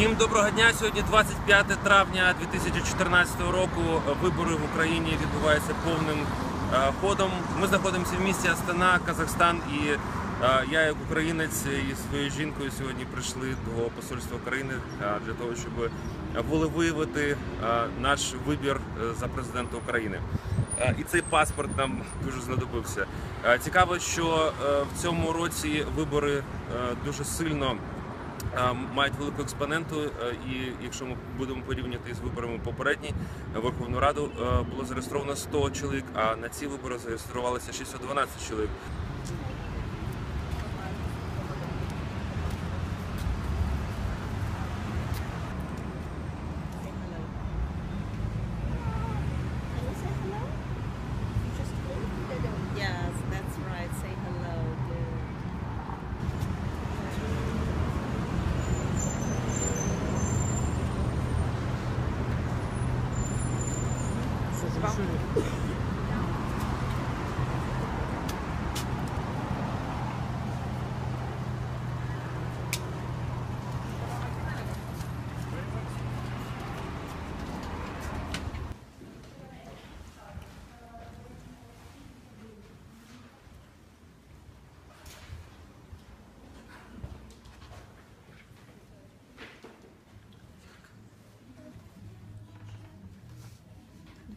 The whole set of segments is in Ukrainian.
Всім доброго дня. Сьогодні 25 травня 2014 року. Вибори в Україні відбуваються повним е, ходом. Ми знаходимося в місті Астана, Казахстан, і е, я, як українець, і своєю жінкою сьогодні прийшли до посольства України е, для того, щоб волевиявити е, наш вибір е, за президента України. Е, І цей паспорт нам дуже знадобився. Е, Цікаво, що е, в цьому році вибори е, дуже сильно е, мають велику експоненту. е, І якщо ми будемо порівняти з виборами попередні Верховну Раду, е, було зареєстровано 100 чоловік, а на ці вибори зареєструвалося 612 чоловік. 是。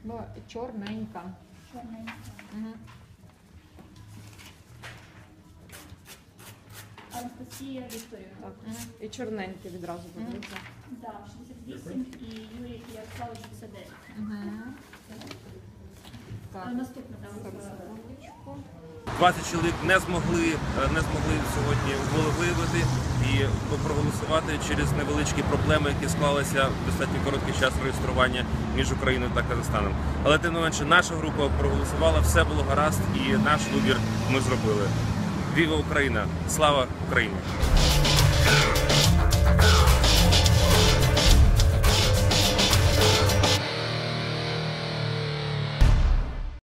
Бо чорненька. Чорненька. Угу. Анастасія Вікторівна. Так. І чорненьке відразу буде. Так, 68 і Юрій Ярослав 69. Угу. Так. Наступна там. Секундочку. 20 чоловік не змогли е, не змогли сьогодні волевиявити і проголосувати через невеличкі проблеми, які склалися в достатньо короткий час реєстрування між Україною та Казахстаном. Але тим не менше, наша група проголосувала, все було гаразд, і наш вибір ми зробили. Віва Україна! Слава Україні!